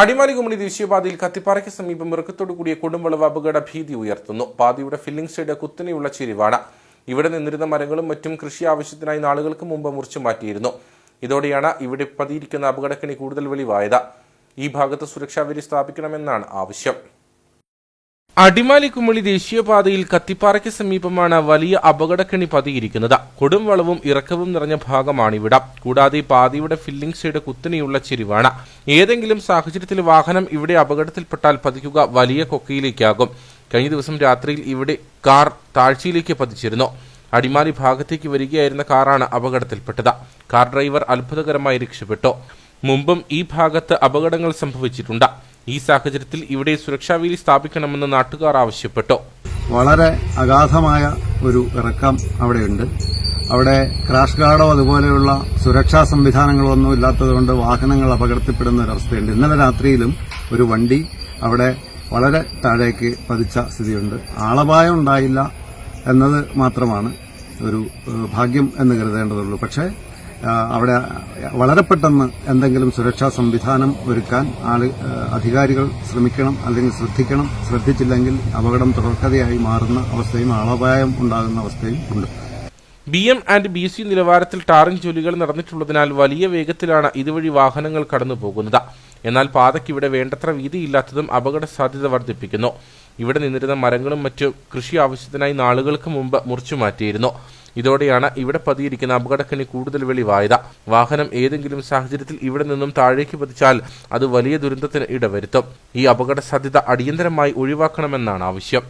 അടിമാലി കുമളി ദേശീയപാതയിൽ കത്തിപ്പാറയ്ക്ക് സമീപം ഇറക്കത്തോടു കൂടിയ കൊടുംവളവ് അപകട ഭീതി ഉയർത്തുന്നു. പാതയുടെ ഫില്ലിംഗ് സൈഡ് കുത്തനെയുള്ള ചെരിവാണ്. ഇവിടെ നിന്നിരുന്ന മരങ്ങളും മറ്റും കൃഷി ആവശ്യത്തിനായി നാളുകൾക്ക് മുമ്പ് മുറിച്ചു മാറ്റിയിരുന്നു. ഇതോടെയാണ് ഇവിടെ പതിയിരിക്കുന്ന അപകടക്കണി കൂടുതൽ വെളിവായത്. ഈ ഭാഗത്ത് സുരക്ഷാ സ്ഥാപിക്കണമെന്നാണ് ആവശ്യം. അടിമാലി കുമളി ദേശീയപാതയിൽ കത്തിപ്പാറയ്ക്ക് സമീപമാണ് വലിയ അപകടക്കണി പതിയിരിക്കുന്നത്. കൊടും വളവും ഇറക്കവും നിറഞ്ഞ ഭാഗമാണിവിടം. കൂടാതെ പാതയുടെ ഫില്ലിംഗ് സൈഡ് കുത്തനെയുള്ള ചെരിവാണ്. ഏതെങ്കിലും സാഹചര്യത്തിൽ വാഹനം ഇവിടെ അപകടത്തിൽപ്പെട്ടാൽ പതിക്കുക വലിയ കൊക്കയിലേക്കാകും. കഴിഞ്ഞ ദിവസം രാത്രിയിൽ ഇവിടെ കാർ താഴ്ചയിലേക്ക് പതിച്ചിരുന്നു. അടിമാലി ഭാഗത്തേക്ക് വരികയായിരുന്ന കാറാണ് അപകടത്തിൽപ്പെട്ടത്. കാർ ഡ്രൈവർ അത്ഭുതകരമായി രക്ഷപ്പെട്ടു. മുമ്പും ഈ ഭാഗത്ത് അപകടങ്ങൾ സംഭവിച്ചിട്ടുണ്ട്. ഈ സാഹചര്യത്തിൽ ഇവിടെ സുരക്ഷാ സുരക്ഷാവേലി സ്ഥാപിക്കണമെന്ന് നാട്ടുകാർ ആവശ്യപ്പെട്ടു. വളരെ അഗാധമായ ഒരു ഇറക്കം അവിടെയുണ്ട്. അവിടെ ക്രാഷ് ഗാർഡോ അതുപോലെയുള്ള സുരക്ഷാ സംവിധാനങ്ങളോ ഒന്നും ഇല്ലാത്തതുകൊണ്ട് വാഹനങ്ങൾ അപകടത്തിൽപ്പെടുന്ന ഒരവസ്ഥയുണ്ട് ഇന്നലെ രാത്രിയിലും ഒരു വണ്ടി അവിടെ വളരെ താഴേക്ക് പതിച്ച സ്ഥിതിയുണ്ട്. ആളപായം ഉണ്ടായില്ല എന്നത് മാത്രമാണ് ഒരു ഭാഗ്യം എന്ന് കരുതേണ്ടതുള്ളൂ. പക്ഷേ അവിടെ വളരെ പെട്ടെന്ന് എന്തെങ്കിലും സുരക്ഷാ സംവിധാനം ഒരുക്കാൻ ആൾ അധികാരികൾ ശ്രമിക്കണം അല്ലെങ്കിൽ ശ്രദ്ധിക്കണം. ശ്രദ്ധിച്ചില്ലെങ്കിൽ അപകടം തുടർക്കഥയായി മാറുന്ന അവസ്ഥയും ആളപായം ഉണ്ടാകുന്ന അവസ്ഥയും ഉണ്ട്. B M and B C നിലവാരത്തിൽ ടാറിംഗ് ജോലികൾ നടന്നിട്ടുള്ളതിനാൽ വലിയ വേഗത്തിലാണ് ഇതുവഴി വാഹനങ്ങൾ കടന്നു പോകുന്നത് എന്നാൽ പാതയ്ക്ക് ഇവിടെ വേണ്ടത്ര വീതിയില്ലാത്തതും അപകട സാധ്യത വർദ്ധിപ്പിക്കുന്നു. ഇവിടെ നിന്നിരുന്ന മരങ്ങളും മറ്റു കൃഷി ആവശ്യത്തിനായി നാളുകൾക്ക് മുമ്പ് മുറിച്ചു മാറ്റിയിരുന്നു ഇതോടെയാണ് ഇവിടെ പതിയിരിക്കുന്ന അപകടക്കണി കൂടുതൽ വെളിവായത് വാഹനം ഏതെങ്കിലും സാഹചര്യത്തിൽ ഇവിടെ നിന്നും താഴേക്ക് പതിച്ചാൽ അത് വലിയ ദുരന്തത്തിന് ഇടവരുത്തും. ഈ അപകട സാധ്യത അടിയന്തരമായി ഒഴിവാക്കണമെന്നാണ് ആവശ്യം.